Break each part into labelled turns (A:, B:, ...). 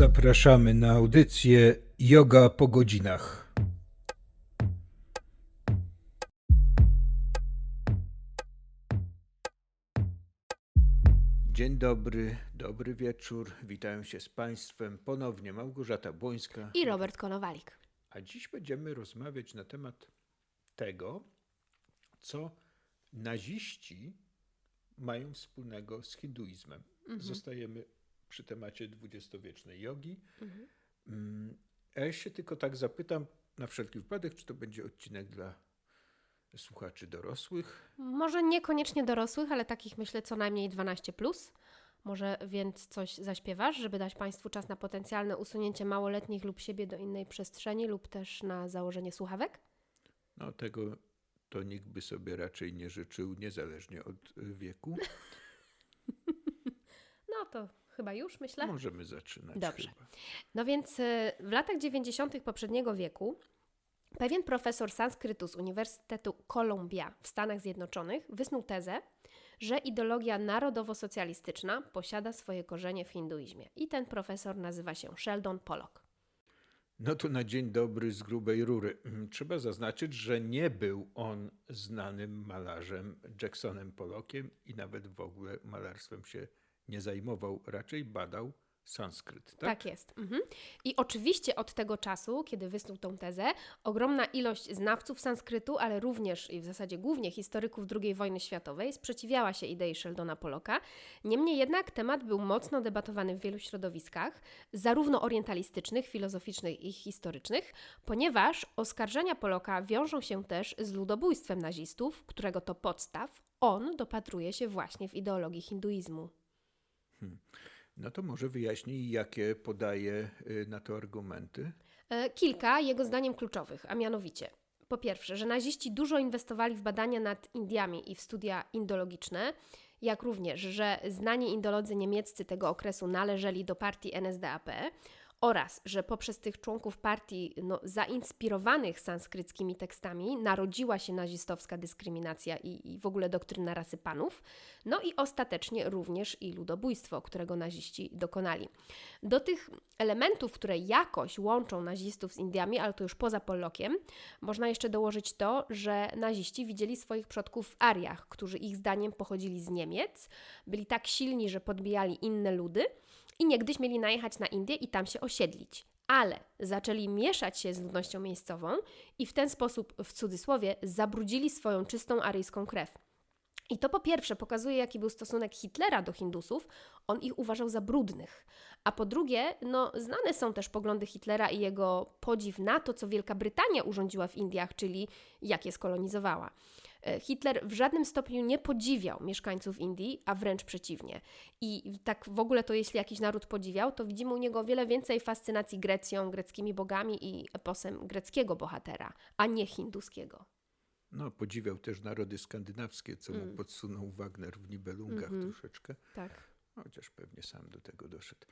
A: Zapraszamy na audycję Yoga po godzinach. Dzień dobry, dobry wieczór. Witają się z Państwem ponownie Małgorzata Błońska.
B: I Robert Konowalik.
A: A dziś będziemy rozmawiać na temat tego, co naziści mają wspólnego z hinduizmem. Zostajemy przy temacie dwudziestowiecznej jogi. Mm, A ja się tylko tak zapytam, na wszelki wypadek, czy to będzie odcinek dla słuchaczy dorosłych.
B: Może niekoniecznie dorosłych, ale takich myślę co najmniej 12. Plus. Może więc coś zaśpiewasz, żeby dać Państwu czas na potencjalne usunięcie małoletnich lub siebie do innej przestrzeni, lub też na założenie słuchawek?
A: No tego to nikt by sobie raczej nie życzył, niezależnie od wieku.
B: No to chyba już myślę.
A: Możemy zaczynać
B: Dobrze.
A: chyba.
B: No więc y, w latach 90. poprzedniego wieku pewien profesor sanskrytu z Uniwersytetu Columbia w Stanach Zjednoczonych wysnuł tezę, że ideologia narodowo-socjalistyczna posiada swoje korzenie w hinduizmie. I ten profesor nazywa się Sheldon Pollock.
A: No to na dzień dobry z grubej rury. Mm, Trzeba zaznaczyć, że nie był on znanym malarzem Jacksonem Pollockiem i nawet w ogóle malarstwem się nie zajmował, raczej badał sanskryt. Tak?
B: Tak, jest. Mhm. I oczywiście od tego czasu, kiedy wysnuł tą tezę, ogromna ilość znawców sanskrytu, ale również i w zasadzie głównie historyków II wojny światowej sprzeciwiała się idei Sheldona Pollocka. Niemniej jednak temat był mocno debatowany w wielu środowiskach, zarówno orientalistycznych, filozoficznych i historycznych, ponieważ oskarżenia Pollocka wiążą się też z ludobójstwem nazistów, którego to podstaw on dopatruje się właśnie w ideologii hinduizmu.
A: No to może wyjaśnij, jakie podaje y, na to argumenty.
B: E, Kilka jego zdaniem kluczowych, a mianowicie po pierwsze, że naziści dużo inwestowali w badania nad Indiami i w studia indologiczne, jak również, że znani indolodzy niemieccy tego okresu należeli do partii NSDAP oraz, że poprzez tych członków partii no, zainspirowanych sanskryckimi tekstami narodziła się nazistowska dyskryminacja i, i w ogóle doktryna rasy panów, no i ostatecznie również i ludobójstwo, którego naziści dokonali. Do tych elementów, które jakoś łączą nazistów z Indiami, ale to już poza Pollockiem, można jeszcze dołożyć to, że naziści widzieli swoich przodków w Ariach, którzy ich zdaniem pochodzili z Niemiec, byli tak silni, że podbijali inne ludy i niegdyś mieli najechać na Indię i tam się osiedlić. Ale zaczęli mieszać się z ludnością miejscową i w ten sposób, w cudzysłowie, zabrudzili swoją czystą aryjską krew. I to po pierwsze pokazuje, jaki był stosunek Hitlera do Hindusów. On ich uważał za brudnych. A po drugie, no, znane są też poglądy Hitlera i jego podziw na to, co Wielka Brytania urządziła w Indiach, czyli jak je skolonizowała. E, Hitler w żadnym stopniu nie podziwiał mieszkańców Indii, a wręcz przeciwnie. I tak w ogóle to jeśli jakiś naród podziwiał, to widzimy u niego o wiele więcej fascynacji Grecją, greckimi bogami i eposem greckiego bohatera, a nie hinduskiego.
A: No, podziwiał też narody skandynawskie, co mu podsunął Wagner w Nibelungach troszeczkę,
B: Tak.
A: chociaż pewnie sam do tego doszedł.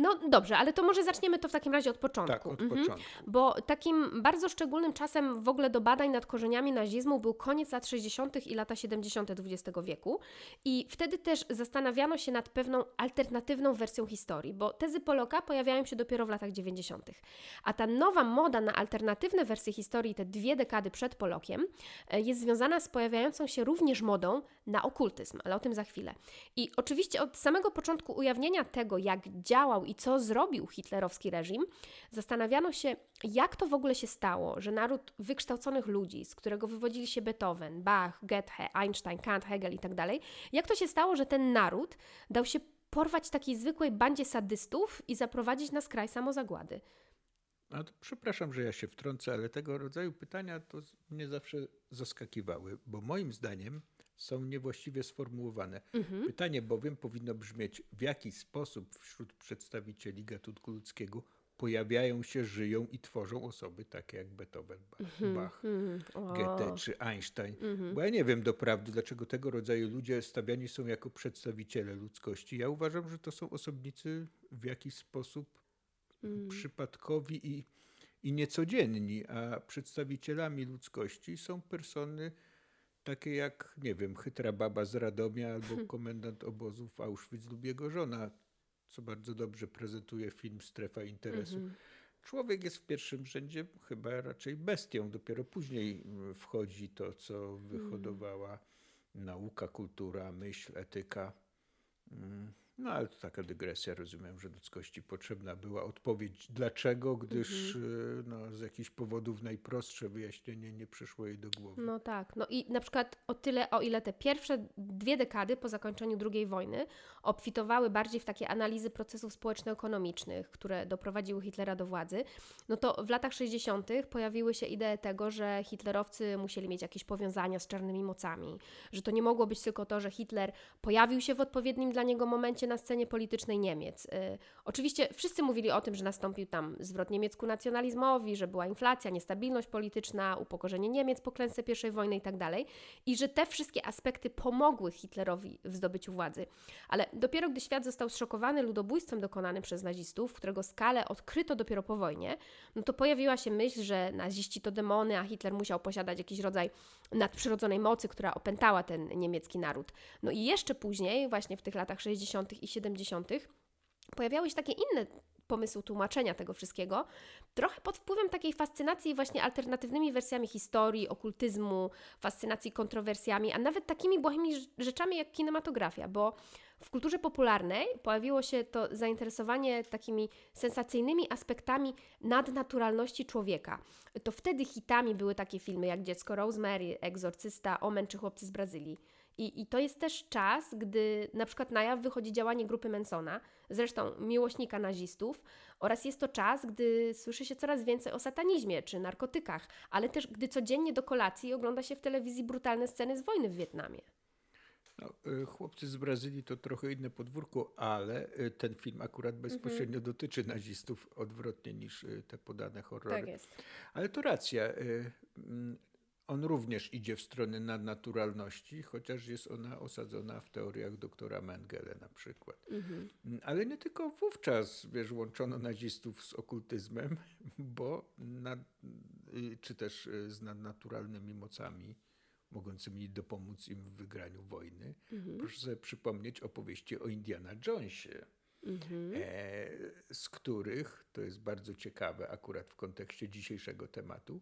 B: No dobrze, ale to może zaczniemy to w takim razie od początku.
A: Tak, od
B: Mhm.
A: początku.
B: Bo takim bardzo szczególnym czasem w ogóle do badań nad korzeniami nazizmu był koniec lat 60. i lata 70. XX wieku. I wtedy też zastanawiano się nad pewną alternatywną wersją historii, bo tezy Poloka pojawiają się dopiero w latach 90. A ta nowa moda na alternatywne wersje historii, te dwie dekady przed Polokiem, e, jest związana z pojawiającą się również modą na okultyzm, ale o tym za chwilę. I oczywiście od samego początku ujawnienia tego, jak działał i co zrobił hitlerowski reżim, zastanawiano się, jak to w ogóle się stało, że naród wykształconych ludzi, z którego wywodzili się Beethoven, Bach, Goethe, Einstein, Kant, Hegel i tak dalej, jak to się stało, że ten naród dał się porwać takiej zwykłej bandzie sadystów i zaprowadzić na skraj samozagłady.
A: A to przepraszam, że ja się wtrącę, ale tego rodzaju pytania to mnie zawsze zaskakiwały, bo moim zdaniem są niewłaściwie sformułowane. Pytanie bowiem powinno brzmieć, w jaki sposób wśród przedstawicieli gatunku ludzkiego pojawiają się, żyją i tworzą osoby takie jak Beethoven, Bach, Bach
B: O.
A: Goethe czy Einstein. Bo ja nie wiem doprawdy, dlaczego tego rodzaju ludzie stawiani są jako przedstawiciele ludzkości. Ja uważam, że to są osobnicy w jakiś sposób przypadkowi i, i niecodzienni, a przedstawicielami ludzkości są persony takie jak, nie wiem, chytra baba z Radomia albo komendant obozu w Auschwitz lub jego żona. co bardzo dobrze prezentuje film Strefa Interesu.
B: Mhm.
A: Człowiek jest w pierwszym rzędzie chyba raczej bestią. Dopiero później mm, wchodzi to, co wyhodowała nauka, kultura, myśl, etyka. Mm, No ale to taka dygresja. Rozumiem, że ludzkości potrzebna była odpowiedź dlaczego, gdyż y, no, z jakichś powodów najprostsze wyjaśnienie nie przyszło jej do głowy.
B: No tak. No i na przykład o tyle, o ile te pierwsze dwie dekady po zakończeniu II wojny obfitowały bardziej w takie analizy procesów społeczno-ekonomicznych, które doprowadziły Hitlera do władzy, no to w latach 60. pojawiły się idee tego, że hitlerowcy musieli mieć jakieś powiązania z czarnymi mocami, że to nie mogło być tylko to, że Hitler pojawił się w odpowiednim dla niego momencie na scenie politycznej Niemiec. Y, oczywiście wszyscy mówili o tym, że nastąpił tam zwrot niemiecku nacjonalizmowi, że była inflacja, niestabilność polityczna, upokorzenie Niemiec po klęsce I wojny tak dalej, i że te wszystkie aspekty pomogły Hitlerowi w zdobyciu władzy. Ale dopiero gdy świat został zszokowany ludobójstwem dokonanym przez nazistów, którego skalę odkryto dopiero po wojnie, no to pojawiła się myśl, że naziści to demony, a Hitler musiał posiadać jakiś rodzaj nadprzyrodzonej mocy, która opętała ten niemiecki naród. No i jeszcze później, właśnie w tych latach 60. i 70., pojawiały się takie inne pomysły tłumaczenia tego wszystkiego, trochę pod wpływem takiej fascynacji właśnie alternatywnymi wersjami historii, okultyzmu, fascynacji kontrowersjami, a nawet takimi błahymi rz- rzeczami jak kinematografia, bo w kulturze popularnej pojawiło się to zainteresowanie takimi sensacyjnymi aspektami nadnaturalności człowieka. To wtedy hitami były takie filmy jak Dziecko Rosemary, Egzorcysta, Omen czy Chłopcy z Brazylii. I, I to jest też czas, gdy na przykład na jaw wychodzi działanie grupy Mansona, zresztą miłośnika nazistów, oraz jest to czas, gdy słyszy się coraz więcej o satanizmie czy narkotykach, ale też gdy codziennie do kolacji ogląda się w telewizji brutalne sceny z wojny w Wietnamie.
A: No, y, chłopcy z Brazylii to trochę inne podwórko, ale y, ten film akurat bezpośrednio dotyczy nazistów odwrotnie niż y, te podane horrory.
B: Tak jest.
A: Ale to racja. On również idzie w stronę nadnaturalności, chociaż jest ona osadzona w teoriach doktora Mengele na przykład.
B: Mhm.
A: Ale nie tylko wówczas, wiesz, łączono nazistów z okultyzmem, bo nad, y, czy też y, z nadnaturalnymi mocami mogącymi dopomóc im w wygraniu wojny. Proszę sobie przypomnieć opowieści o Indiana Jonesie,
B: Mhm.
A: e, z których, to jest bardzo ciekawe akurat w kontekście dzisiejszego tematu,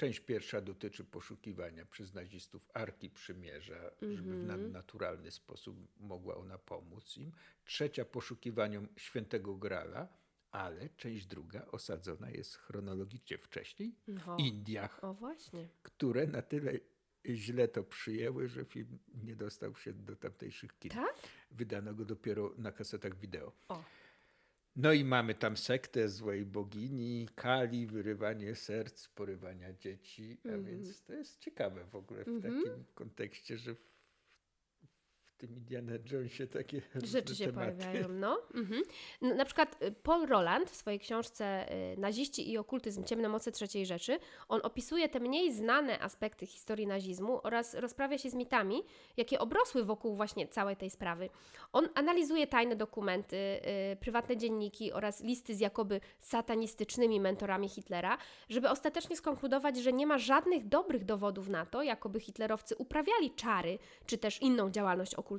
A: część pierwsza dotyczy poszukiwania przez nazistów Arki Przymierza, żeby w nadnaturalny sposób mogła ona pomóc im. Trzecia poszukiwaniom Świętego Grala, ale część druga osadzona jest chronologicznie wcześniej w
B: O.
A: Indiach,
B: O
A: które na tyle źle to przyjęły, że film nie dostał się do tamtejszych kin.
B: Tak?
A: Wydano go dopiero na kasetach wideo.
B: O.
A: No i mamy tam sektę złej bogini, Kali, wyrywanie serc, porywania dzieci, a
B: Mhm.
A: więc to jest ciekawe w ogóle w takim kontekście, że tym Indiana Jonesie takie
B: Rzeczy się
A: tematy.
B: pojawiają, no. Mhm. N- Na przykład y, Paul Roland w swojej książce y, Naziści i okultyzm, ciemne moce trzeciej rzeczy, on opisuje te mniej znane aspekty historii nazizmu oraz rozprawia się z mitami, jakie obrosły wokół właśnie całej tej sprawy. On analizuje tajne dokumenty, y, prywatne dzienniki oraz listy z jakoby satanistycznymi mentorami Hitlera, żeby ostatecznie skonkludować, że nie ma żadnych dobrych dowodów na to, jakoby hitlerowcy uprawiali czary czy też inną działalność okultystyczną,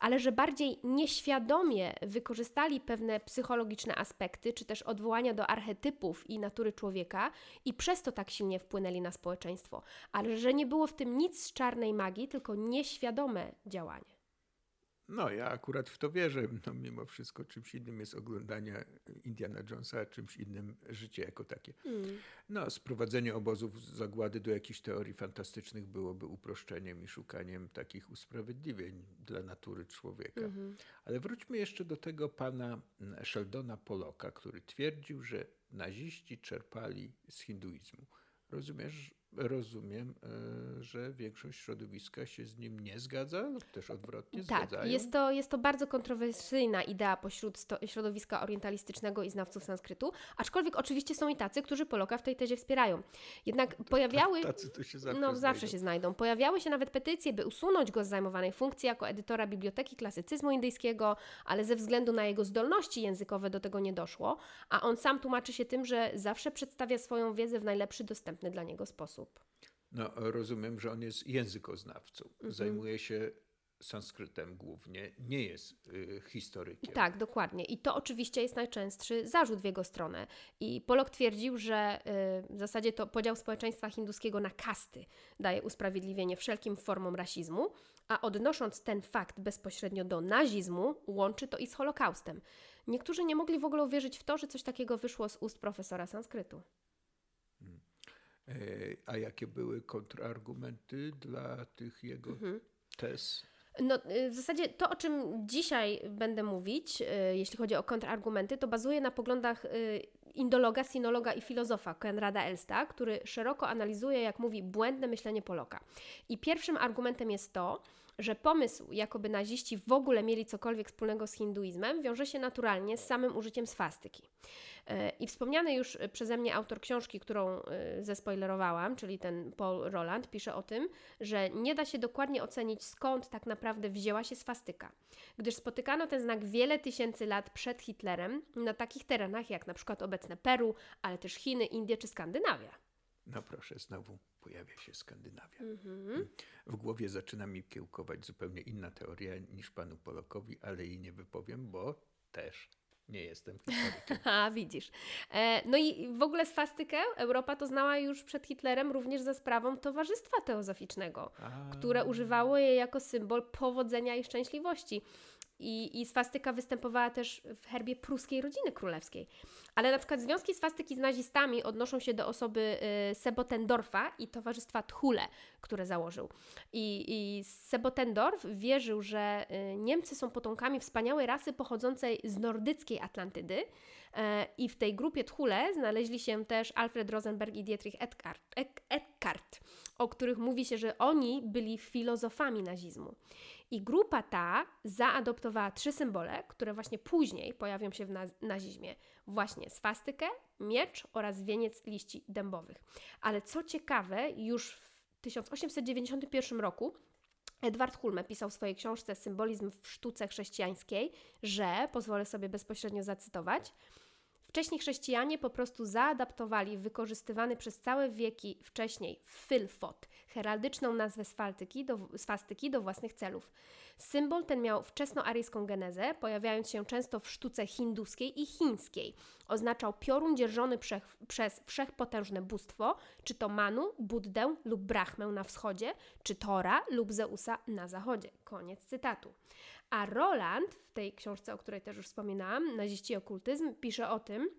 B: ale że bardziej nieświadomie wykorzystali pewne psychologiczne aspekty czy też odwołania do archetypów i natury człowieka i przez to tak silnie wpłynęli na społeczeństwo, ale że nie było w tym nic z czarnej magii, tylko nieświadome działanie.
A: No ja akurat w to wierzę. No, mimo wszystko czymś innym jest oglądanie Indiana Jonesa, a czymś innym życie jako takie. No, sprowadzenie obozów z zagłady do jakichś teorii fantastycznych byłoby uproszczeniem i szukaniem takich usprawiedliwień dla natury człowieka. Ale wróćmy jeszcze do tego pana mm, Sheldona Pollocka, który twierdził, że naziści czerpali z hinduizmu. Rozumiesz, rozumiem, e, że większość środowiska się z nim nie zgadza lub też odwrotnie
B: Tak,
A: zgadzają?
B: jest to, jest to bardzo kontrowersyjna idea pośród sto, środowiska orientalistycznego i znawców sanskrytu, aczkolwiek oczywiście są i tacy, którzy Poloka w tej tezie wspierają. Jednak pojawiały...
A: Tacy to się zawsze
B: no, zawsze
A: znajdą.
B: się znajdą. Pojawiały się nawet petycje, by usunąć go z zajmowanej funkcji jako edytora Biblioteki Klasycyzmu Indyjskiego, ale ze względu na jego zdolności językowe do tego nie doszło, a on sam tłumaczy się tym, że zawsze przedstawia swoją wiedzę w najlepszy dostępny dla niego sposób.
A: No, rozumiem, że on jest językoznawcą.
B: Mhm.
A: Zajmuje się sanskrytem głównie, nie jest y, historykiem.
B: Tak, dokładnie. I to oczywiście jest najczęstszy zarzut w jego stronę. I Polok twierdził, że y, w zasadzie to podział społeczeństwa hinduskiego na kasty daje usprawiedliwienie wszelkim formom rasizmu, a odnosząc ten fakt bezpośrednio do nazizmu, łączy to i z Holokaustem. Niektórzy nie mogli w ogóle uwierzyć w to, że coś takiego wyszło z ust profesora sanskrytu.
A: E, A jakie były kontrargumenty dla tych jego
B: Mhm.
A: tez?
B: No, y, w zasadzie to, o czym dzisiaj będę mówić, y, jeśli chodzi o kontrargumenty, to bazuje na poglądach y, indologa, sinologa i filozofa Konrada Elsta, który szeroko analizuje, jak mówi, błędne myślenie Poloka. I pierwszym argumentem jest to, że pomysł, jakoby naziści w ogóle mieli cokolwiek wspólnego z hinduizmem, wiąże się naturalnie z samym użyciem swastyki. E, I wspomniany już przeze mnie autor książki, którą e, zespoilerowałam, czyli ten Paul Roland, pisze o tym, że nie da się dokładnie ocenić skąd tak naprawdę wzięła się swastyka, gdyż spotykano ten znak wiele tysięcy lat przed Hitlerem na takich terenach jak na przykład obecne Peru, ale też Chiny, Indie czy Skandynawia.
A: No proszę, znowu pojawia się Skandynawia.
B: Mhm.
A: W głowie zaczyna mi kiełkować zupełnie inna teoria niż panu Polokowi, ale jej nie wypowiem, bo też nie jestem historykiem.
B: A, widzisz. E, no i w ogóle swastykę Europa to znała już przed Hitlerem również za sprawą Towarzystwa Teozoficznego.
A: A,
B: które używało je jako symbol powodzenia i szczęśliwości. I, I swastyka występowała też w herbie pruskiej rodziny królewskiej. Ale na przykład związki swastyki z nazistami odnoszą się do osoby y, Sebotendorfa i towarzystwa Thule, które założył. I, i Sebotendorf wierzył, że y, Niemcy są potomkami wspaniałej rasy pochodzącej z nordyckiej Atlantydy. E, I w tej grupie Thule znaleźli się też Alfred Rosenberg i Dietrich Eckart, Eck, Eckart o których mówi się, że oni byli filozofami nazizmu. I grupa ta zaadoptowała trzy symbole, które właśnie później pojawią się w naz- nazizmie. Właśnie swastykę, miecz oraz wieniec liści dębowych. Ale co ciekawe, już w 1891 roku Edward Hulme pisał w swojej książce Symbolizm w sztuce chrześcijańskiej, że, pozwolę sobie bezpośrednio zacytować, Wcześniej chrześcijanie po prostu zaadaptowali wykorzystywany przez całe wieki wcześniej fylfot, heraldyczną nazwę swastyki do, swastyki do własnych celów. Symbol ten miał wczesnoaryjską genezę, pojawiając się często w sztuce hinduskiej i chińskiej. Oznaczał piorun dzierżony przech, przez wszechpotężne bóstwo, czy to Manu, Buddę lub Brahmę na wschodzie, czy Tora lub Zeusa na zachodzie. Koniec cytatu. A Roland w tej książce, o której też już wspominałam, Naziści i okultyzm, pisze o tym,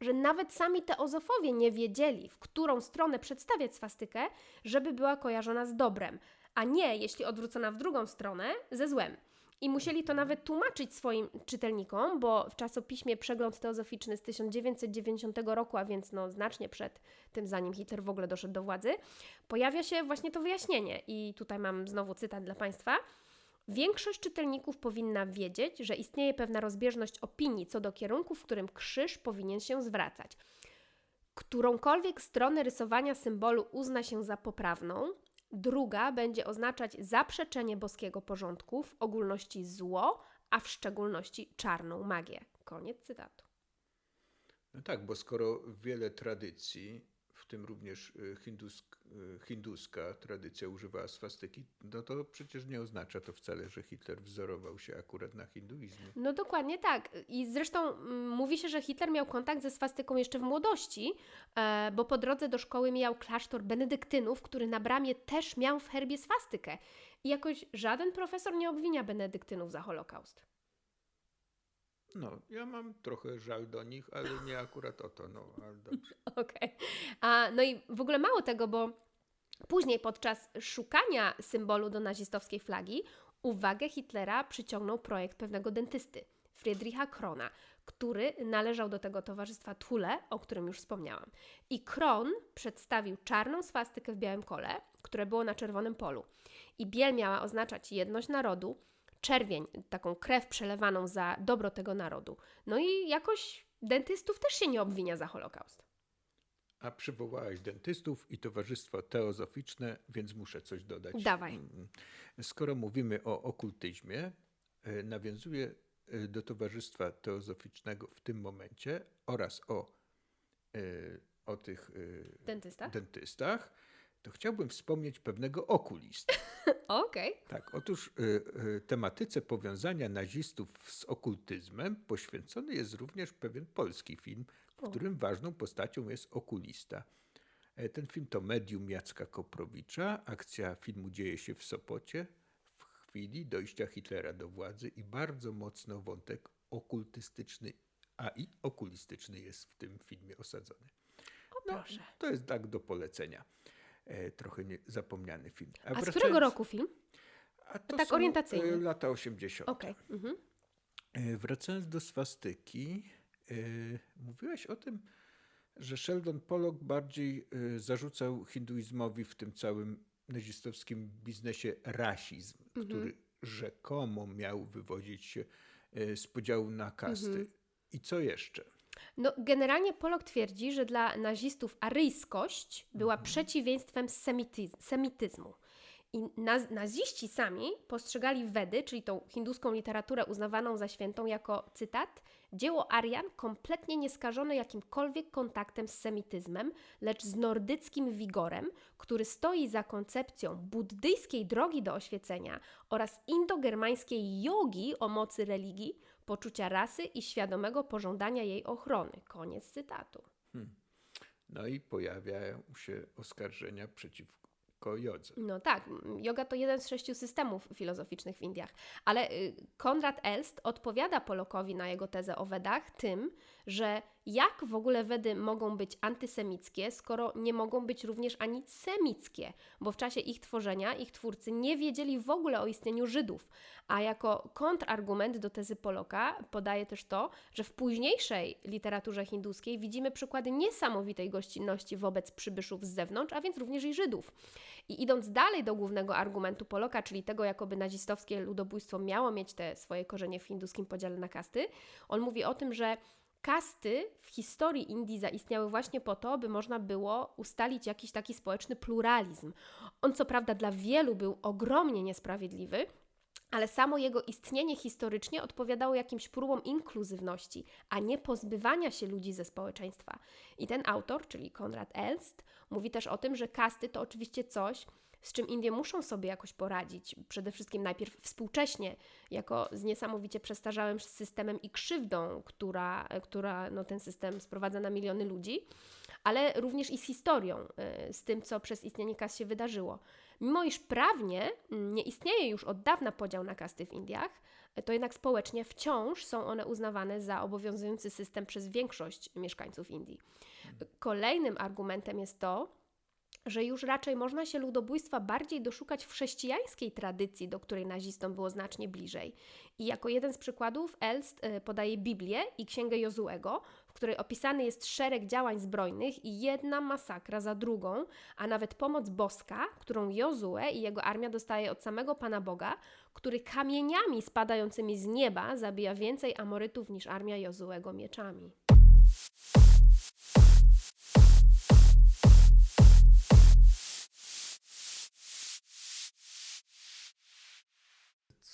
B: że nawet sami teozofowie nie wiedzieli, w którą stronę przedstawiać swastykę, żeby była kojarzona z dobrem, a nie, jeśli odwrócona w drugą stronę, ze złem. I musieli to nawet tłumaczyć swoim czytelnikom, bo w czasopiśmie Przegląd Teozoficzny z 1990 roku, a więc no znacznie przed tym, zanim Hitler w ogóle doszedł do władzy, pojawia się właśnie to wyjaśnienie. I tutaj mam znowu cytat dla Państwa. Większość czytelników powinna wiedzieć, że istnieje pewna rozbieżność opinii co do kierunku, w którym krzyż powinien się zwracać. Którąkolwiek stronę rysowania symbolu uzna się za poprawną, druga będzie oznaczać zaprzeczenie boskiego porządku, w ogólności zło, a w szczególności czarną magię. Koniec cytatu.
A: No tak, bo skoro wiele tradycji, tym również y, hindusk, y, hinduska tradycja używała swastyki, no to przecież nie oznacza to wcale, że Hitler wzorował się akurat na hinduizmie.
B: No dokładnie tak. I zresztą mm, mówi się, że Hitler miał kontakt ze swastyką jeszcze w młodości, e, bo po drodze do szkoły mijał klasztor benedyktynów, który na bramie też miał w herbie swastykę. I jakoś żaden profesor nie obwinia benedyktynów za Holokaust.
A: No, ja mam trochę żal do nich, ale nie akurat o to, no, ale dobrze.
B: Okej. A No i w ogóle mało tego, bo później podczas szukania symbolu do nazistowskiej flagi uwagę Hitlera przyciągnął projekt pewnego dentysty, Friedricha Krona, który należał do tego towarzystwa Thule, o którym już wspomniałam. I Kron przedstawił czarną swastykę w białym kole, które było na czerwonym polu. I biel miała oznaczać jedność narodu, czerwień, taką krew przelewaną za dobro tego narodu. No i jakoś dentystów też się nie obwinia za Holokaust.
A: A przywołałaś dentystów i towarzystwo teozoficzne, więc muszę coś dodać.
B: Dawaj.
A: Mm, Skoro mówimy o okultyzmie, e, nawiązuję e, do towarzystwa teozoficznego w tym momencie oraz o, e, o tych e,
B: Dentysta?
A: dentystach, to chciałbym wspomnieć pewnego okulistę.
B: Okej.
A: Tak, otóż y, y, tematyce powiązania nazistów z okultyzmem poświęcony jest również pewien polski film, w
B: O.
A: którym ważną postacią jest okulista. E, Ten film to Medium Jacka Koprowicza. Akcja filmu dzieje się w Sopocie w chwili dojścia Hitlera do władzy i bardzo mocno wątek okultystyczny, a i okulistyczny jest w tym filmie osadzony.
B: O proszę.
A: To jest tak do polecenia. E, trochę nie, zapomniany film.
B: A z
A: wracając-
B: którego roku film?
A: a to
B: Tak
A: są,
B: orientacyjnie.
A: e, lata 80.
B: Okej. Mhm.
A: E, Wracając do swastyki, e, mówiłaś o tym, że Sheldon Pollock bardziej e, zarzucał hinduizmowi w tym całym nazistowskim biznesie rasizm,
B: Mhm.
A: który rzekomo miał wywodzić się e, z podziału na kasty.
B: Mhm.
A: I co jeszcze?
B: No, generalnie Polok twierdzi, że dla nazistów aryjskość była przeciwieństwem semityz- semityzmu. I naz- naziści sami postrzegali Wedy, czyli tą hinduską literaturę uznawaną za świętą, jako, cytat, dzieło Arian kompletnie nieskażone jakimkolwiek kontaktem z semityzmem, lecz z nordyckim wigorem, który stoi za koncepcją buddyjskiej drogi do oświecenia oraz indogermańskiej jogi o mocy religii, poczucia rasy i świadomego pożądania jej ochrony. Koniec cytatu.
A: No i pojawiają się oskarżenia przeciwko jodze.
B: No tak, yoga to jeden z sześciu systemów filozoficznych w Indiach, ale y, Konrad Elst odpowiada Polokowi na jego tezę o Wedach tym, że jak w ogóle Wedy mogą być antysemickie, skoro nie mogą być również ani semickie, bo w czasie ich tworzenia ich twórcy nie wiedzieli w ogóle o istnieniu Żydów, a jako kontrargument do tezy Poloka podaje też to, że w późniejszej literaturze hinduskiej widzimy przykłady niesamowitej gościnności wobec przybyszów z zewnątrz, a więc również i Żydów. I idąc dalej do głównego argumentu Poloka, czyli tego, jakoby nazistowskie ludobójstwo miało mieć te swoje korzenie w hinduskim podziale na kasty, on mówi o tym, że kasty w historii Indii zaistniały właśnie po to, by można było ustalić jakiś taki społeczny pluralizm. On co prawda dla wielu był ogromnie niesprawiedliwy, ale samo jego istnienie historycznie odpowiadało jakimś próbom inkluzywności, a nie pozbywania się ludzi ze społeczeństwa. I ten autor, czyli Konrad Elst, mówi też o tym, że kasty to oczywiście coś, z czym Indie muszą sobie jakoś poradzić. Przede wszystkim najpierw współcześnie, jako z niesamowicie przestarzałym systemem i krzywdą, która, która no, ten system sprowadza na miliony ludzi, ale również i z historią, y, z tym, co przez istnienie kas się wydarzyło. Mimo iż prawnie mm, nie istnieje już od dawna podział na kasty w Indiach, to jednak społecznie wciąż są one uznawane za obowiązujący system przez większość mieszkańców Indii. Kolejnym argumentem jest to, że już raczej można się ludobójstwa bardziej doszukać w chrześcijańskiej tradycji, do której nazistom było znacznie bliżej. I jako jeden z przykładów Elst y, podaje Biblię i Księgę Jozuego, w której opisany jest szereg działań zbrojnych i jedna masakra za drugą, a nawet pomoc boska, którą Jozue i jego armia dostaje od samego Pana Boga, który kamieniami spadającymi z nieba zabija więcej Amorytów niż armia Jozuego mieczami.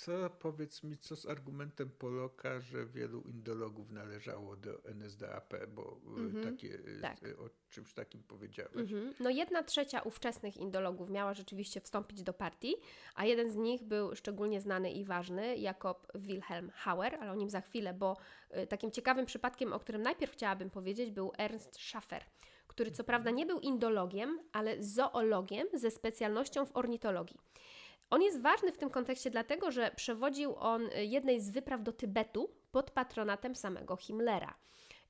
A: Co, powiedz mi, co z argumentem Poloka, że wielu indologów należało do NSDAP, bo y,
B: Mhm,
A: takie, y,
B: tak.
A: y, o czymś takim powiedziałeś.
B: Mhm. No jedna trzecia ówczesnych indologów miała rzeczywiście wstąpić do partii, a jeden z nich był szczególnie znany i ważny, Jakob Wilhelm Hauer, ale o nim za chwilę, bo takim ciekawym przypadkiem, o którym najpierw chciałabym powiedzieć, był Ernst Schaffer, który co prawda nie był indologiem, ale zoologiem ze specjalnością w ornitologii. On jest ważny w tym kontekście dlatego, że przewodził on y, jednej z wypraw do Tybetu pod patronatem samego Himmlera.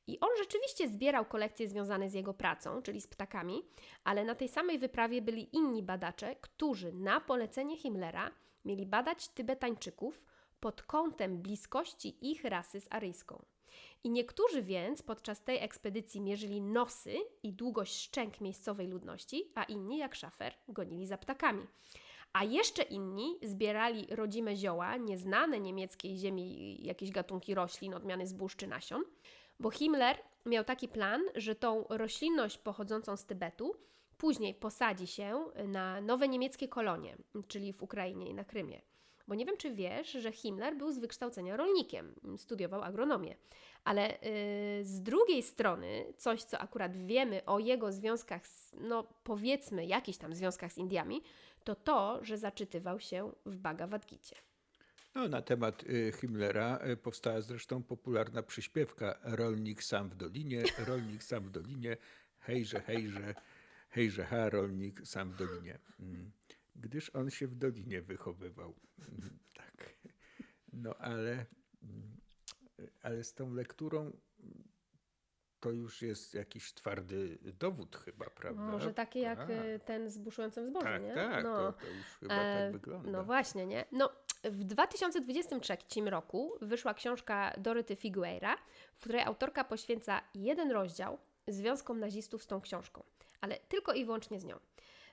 B: I on rzeczywiście zbierał kolekcje związane z jego pracą, czyli z ptakami, ale na tej samej wyprawie byli inni badacze, którzy na polecenie Himmlera mieli badać Tybetańczyków pod kątem bliskości ich rasy z aryjską. I niektórzy więc podczas tej ekspedycji mierzyli nosy i długość szczęk miejscowej ludności, a inni, jak szafer, gonili za ptakami. A jeszcze inni zbierali rodzime zioła, nieznane niemieckiej ziemi, jakieś gatunki roślin, odmiany zbóż czy nasion, bo Himmler miał taki plan, że tą roślinność pochodzącą z Tybetu później posadzi się na nowe niemieckie kolonie, czyli w Ukrainie i na Krymie. Bo nie wiem, czy wiesz, że Himmler był z wykształcenia rolnikiem, studiował agronomię. Ale yy, z drugiej strony, coś, co akurat wiemy o jego związkach, z, no powiedzmy, jakichś tam związkach z Indiami, to to, że zaczytywał się w Bhagavad Gita.
A: No, na temat y, Himmlera y, powstała zresztą popularna przyśpiewka Rolnik sam w dolinie, rolnik sam w dolinie, hejże, hejże, hejże ha, rolnik sam w dolinie. Mm. Gdyż on się w dolinie wychowywał. Mm, Tak. No ale, mm, ale z tą lekturą to już jest jakiś twardy dowód chyba, prawda?
B: Może takie jak
A: Tak.
B: y, ten z buszującym zbożem,
A: Tak,
B: nie?
A: tak,
B: no.
A: to, to już chyba
B: E,
A: tak wygląda.
B: No właśnie, nie? No, w 2023 roku wyszła książka Doroty Figueira, w której autorka poświęca jeden rozdział związkom nazistów z tą książką, ale tylko i wyłącznie z nią.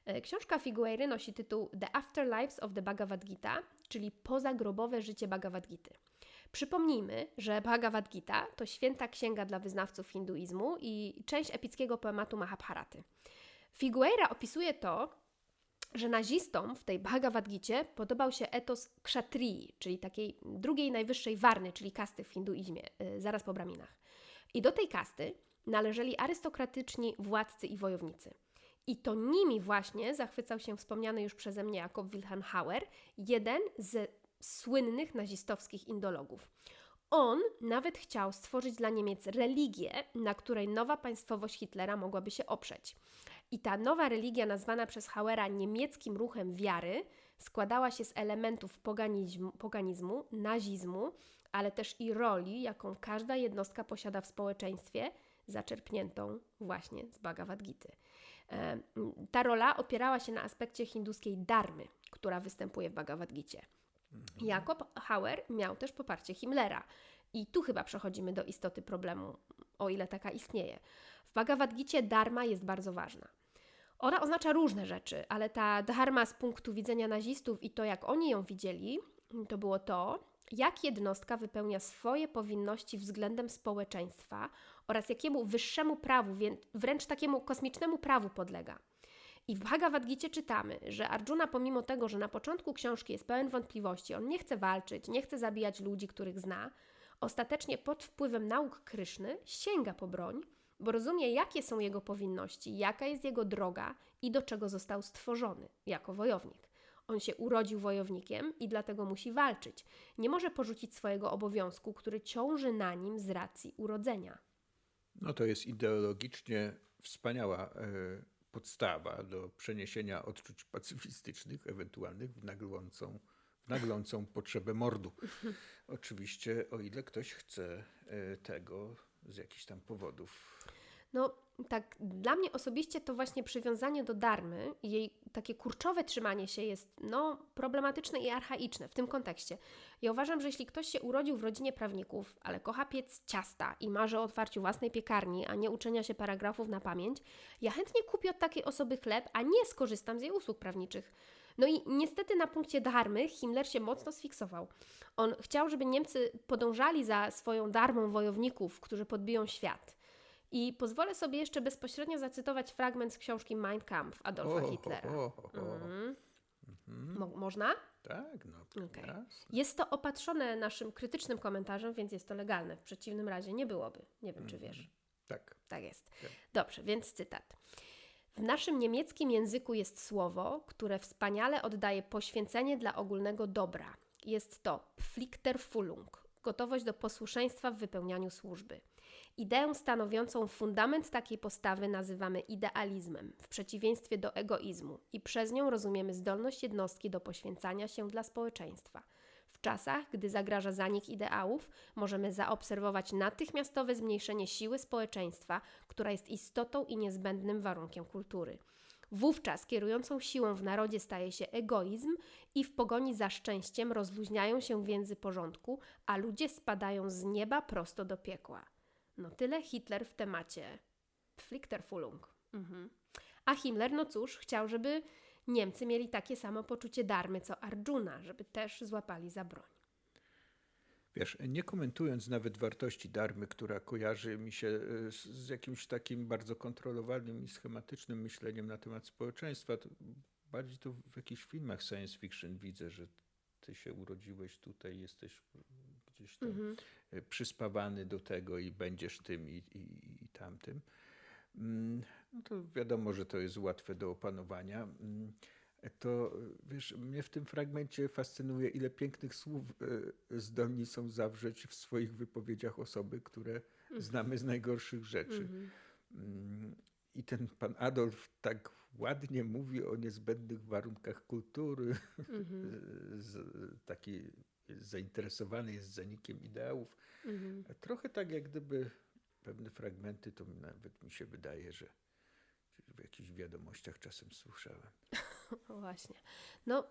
B: E, Książka Figueiry nosi tytuł The Afterlives of the Bhagavad Gita, czyli pozagrobowe życie Bhagavad Gity. Przypomnijmy, że Bhagavad Gita to święta księga dla wyznawców hinduizmu i część epickiego poematu Mahabharaty. Figueira opisuje to, że nazistom w tej Bhagavad Gicie podobał się etos kshatrii, czyli takiej drugiej najwyższej warny, czyli kasty w hinduizmie, y, zaraz po braminach. I do tej kasty należeli arystokratyczni władcy i wojownicy. I to nimi właśnie zachwycał się wspomniany już przeze mnie Jakob Wilhelm Hauer, jeden z słynnych nazistowskich indologów. On nawet chciał stworzyć dla Niemiec religię, na której nowa państwowość Hitlera mogłaby się oprzeć. I ta nowa religia, nazwana przez Hauera niemieckim ruchem wiary, składała się z elementów poganizmu, poganizmu, nazizmu, ale też i roli, jaką każda jednostka posiada w społeczeństwie, zaczerpniętą właśnie z Bhagavad Gity. E, Ta rola opierała się na aspekcie hinduskiej darmy, która występuje w Bhagavad Gicie. Jakob Hauer miał też poparcie Himmlera. I tu chyba przechodzimy do istoty problemu, o ile taka istnieje. W Bhagavad Gicie dharma jest bardzo ważna. Ona oznacza różne rzeczy, ale ta dharma z punktu widzenia nazistów i to, jak oni ją widzieli, to było to, jak jednostka wypełnia swoje powinności względem społeczeństwa oraz jakiemu wyższemu prawu, wręcz takiemu kosmicznemu prawu podlega. I w Bhagavad Gicie czytamy, że Arjuna pomimo tego, że na początku książki jest pełen wątpliwości, on nie chce walczyć, nie chce zabijać ludzi, których zna, ostatecznie pod wpływem nauk Kryszny sięga po broń, bo rozumie, jakie są jego powinności, jaka jest jego droga i do czego został stworzony jako wojownik. On się urodził wojownikiem i dlatego musi walczyć. Nie może porzucić swojego obowiązku, który ciąży na nim z racji urodzenia.
A: No to jest ideologicznie wspaniała e, podstawa do przeniesienia odczuć pacyfistycznych, ewentualnych w naglącą, w naglącą potrzebę mordu. Oczywiście, o ile ktoś chce e, tego z jakichś tam powodów.
B: No, tak, dla mnie osobiście to właśnie przywiązanie do darmy i jej takie kurczowe trzymanie się jest, no, problematyczne i archaiczne w tym kontekście. Ja uważam, że jeśli ktoś się urodził w rodzinie prawników, ale kocha piec ciasta i marzy o otwarciu własnej piekarni, a nie uczenia się paragrafów na pamięć, ja chętnie kupię od takiej osoby chleb, a nie skorzystam z jej usług prawniczych. No i niestety na punkcie darmy Himmler się mocno sfiksował. On chciał, żeby Niemcy podążali za swoją darmą wojowników, którzy podbiją świat. I pozwolę sobie jeszcze bezpośrednio zacytować fragment z książki Mein Kampf Adolfa
A: O,
B: Hitlera.
A: o, o, o.
B: Mhm. Mo- można?
A: Tak, no jasne.
B: Jest to opatrzone naszym krytycznym komentarzem, więc jest to legalne. W przeciwnym razie nie byłoby. Nie wiem, czy wiesz.
A: Tak.
B: Tak jest.
A: Tak.
B: Dobrze, więc cytat. W naszym niemieckim języku jest słowo, które wspaniale oddaje poświęcenie dla ogólnego dobra. Jest to Pflichterfüllung, gotowość do posłuszeństwa w wypełnianiu służby. Ideę stanowiącą fundament takiej postawy nazywamy idealizmem, w przeciwieństwie do egoizmu, i przez nią rozumiemy zdolność jednostki do poświęcania się dla społeczeństwa. W czasach, gdy zagraża zanik ideałów, możemy zaobserwować natychmiastowe zmniejszenie siły społeczeństwa, która jest istotą i niezbędnym warunkiem kultury. Wówczas kierującą siłą w narodzie staje się egoizm i w pogoni za szczęściem rozluźniają się więzy porządku, a ludzie spadają z nieba prosto do piekła. No tyle Hitler w temacie Pflichterfüllung. Mhm. A Himmler, no cóż, chciał, żeby Niemcy mieli takie samo poczucie darmy co Arjuna, żeby też złapali za broń.
A: Wiesz, nie komentując nawet wartości darmy, która kojarzy mi się e, z, jakimś takim bardzo kontrolowanym i schematycznym myśleniem na temat społeczeństwa, to bardziej to w jakichś filmach science fiction widzę, że ty się urodziłeś tutaj, jesteś tam
B: Mhm.
A: e, przyspawany do tego i będziesz tym i, i, i tamtym. Mm, No to wiadomo, że to jest łatwe do opanowania. Mm, To e, wiesz, mnie w tym fragmencie fascynuje, ile pięknych słów e, zdolni są zawrzeć w swoich wypowiedziach osoby, które znamy z najgorszych rzeczy.
B: Mhm.
A: Mm, I ten pan Adolf tak ładnie mówi o niezbędnych warunkach kultury,
B: Mhm.
A: z, taki zainteresowany jest zanikiem ideałów.
B: Mhm.
A: Trochę tak jak gdyby pewne fragmenty, to nawet mi się wydaje, że w jakichś wiadomościach czasem słyszałem.
B: No właśnie. No,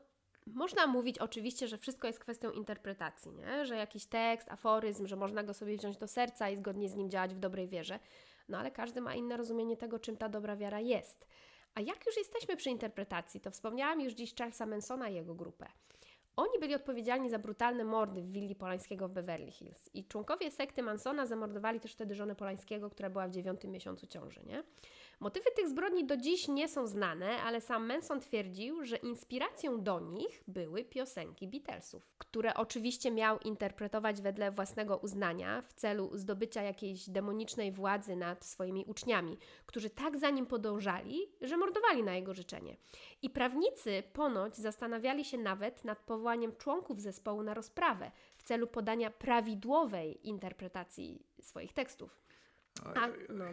B: można mówić oczywiście, że wszystko jest kwestią interpretacji, nie? że jakiś tekst, aforyzm, że można go sobie wziąć do serca i zgodnie z nim działać w dobrej wierze. No ale każdy ma inne rozumienie tego, czym ta dobra wiara jest. A jak już jesteśmy przy interpretacji, to wspomniałam już dziś Charlesa Mansona i jego grupę. Oni byli odpowiedzialni za brutalne mordy w willi Polańskiego w Beverly Hills. I członkowie sekty Mansona zamordowali też wtedy żonę Polańskiego, która była w dziewiątym miesiącu ciąży, nie? Motywy tych zbrodni do dziś nie są znane, ale sam Manson twierdził, że inspiracją do nich były piosenki Beatlesów, które oczywiście miał interpretować wedle własnego uznania w celu zdobycia jakiejś demonicznej władzy nad swoimi uczniami, którzy tak za nim podążali, że mordowali na jego życzenie. I prawnicy ponoć zastanawiali się nawet nad powołaniem członków zespołu na rozprawę w celu podania prawidłowej interpretacji swoich tekstów. A, no.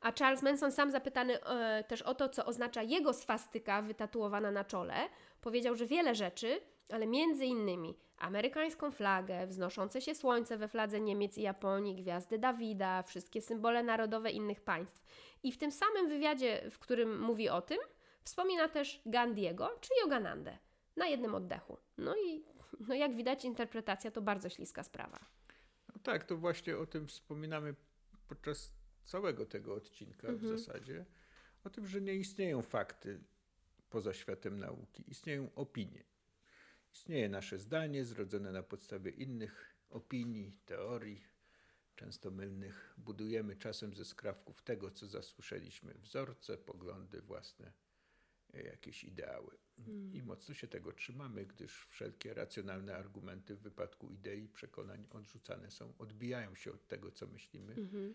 B: A Charles Manson, sam zapytany e, też o to, co oznacza jego swastyka wytatuowana na czole, powiedział, że wiele rzeczy, ale między innymi amerykańską flagę, wznoszące się słońce we fladze Niemiec i Japonii, gwiazdy Dawida, wszystkie symbole narodowe innych państw. I w tym samym wywiadzie, w którym mówi o tym, wspomina też Gandhiego czy Yoganandę na jednym oddechu. No i no jak widać, interpretacja to bardzo śliska sprawa.
A: No tak, to właśnie o tym wspominamy podczas całego tego odcinka
B: Mhm.
A: w zasadzie. O tym, że nie istnieją fakty poza światem nauki, istnieją opinie. Istnieje nasze zdanie zrodzone na podstawie innych opinii, teorii, często mylnych. Budujemy czasem ze skrawków tego, co zasłyszeliśmy, wzorce, poglądy własne, e, jakieś ideały. I mocno się tego trzymamy, gdyż wszelkie racjonalne argumenty w wypadku idei, przekonań odrzucane są, odbijają się od tego, co myślimy.
B: Mhm.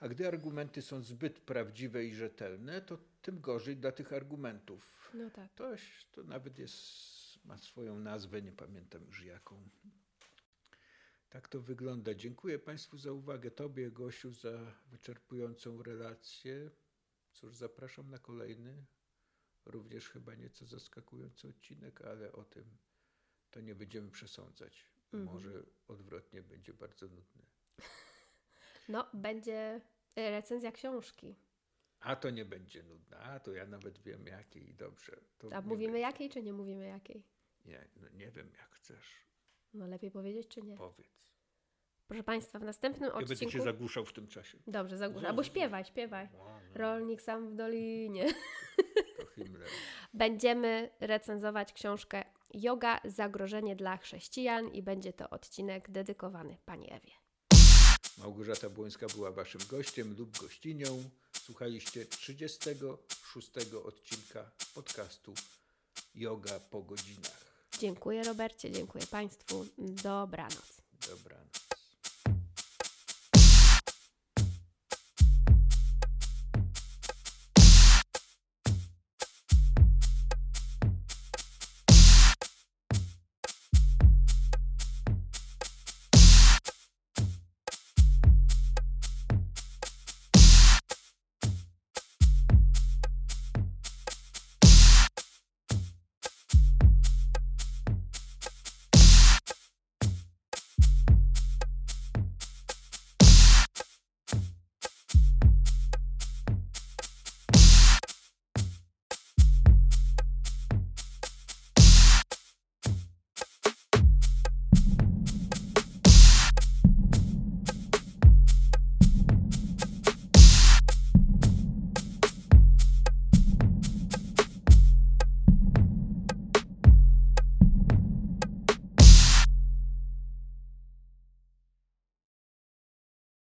A: A gdy argumenty są zbyt prawdziwe i rzetelne, to tym gorzej dla tych argumentów.
B: No tak.
A: To, to nawet jest, ma swoją nazwę, nie pamiętam już jaką. Tak to wygląda. Dziękuję Państwu za uwagę. Tobie, Gosiu, za wyczerpującą relację. Cóż, zapraszam na kolejny, również chyba nieco zaskakujący odcinek, ale o tym to nie będziemy przesądzać.
B: Mhm.
A: Może odwrotnie będzie bardzo nudny.
B: No, będzie recenzja książki.
A: A to nie będzie nudne. A to ja nawet wiem jakiej. Dobrze. To
B: A mówimy
A: będzie.
B: jakiej, czy nie mówimy jakiej?
A: Nie, no nie wiem jak chcesz.
B: No lepiej powiedzieć, czy nie?
A: Powiedz.
B: Proszę Państwa, w następnym
A: Ja będę
B: odcinku...
A: cię zagłuszał w tym czasie.
B: Dobrze, zagłuszę. Albo śpiewaj, śpiewaj.
A: No, no,
B: Rolnik sam w dolinie. Będziemy recenzować książkę Yoga Zagrożenie dla chrześcijan i będzie to odcinek dedykowany Pani Ewie.
A: Małgorzata Błońska była waszym gościem lub gościnią. Słuchaliście 36 odcinka podcastu Yoga po godzinach.
B: Dziękuję Robercie, dziękuję Państwu. Dobranoc.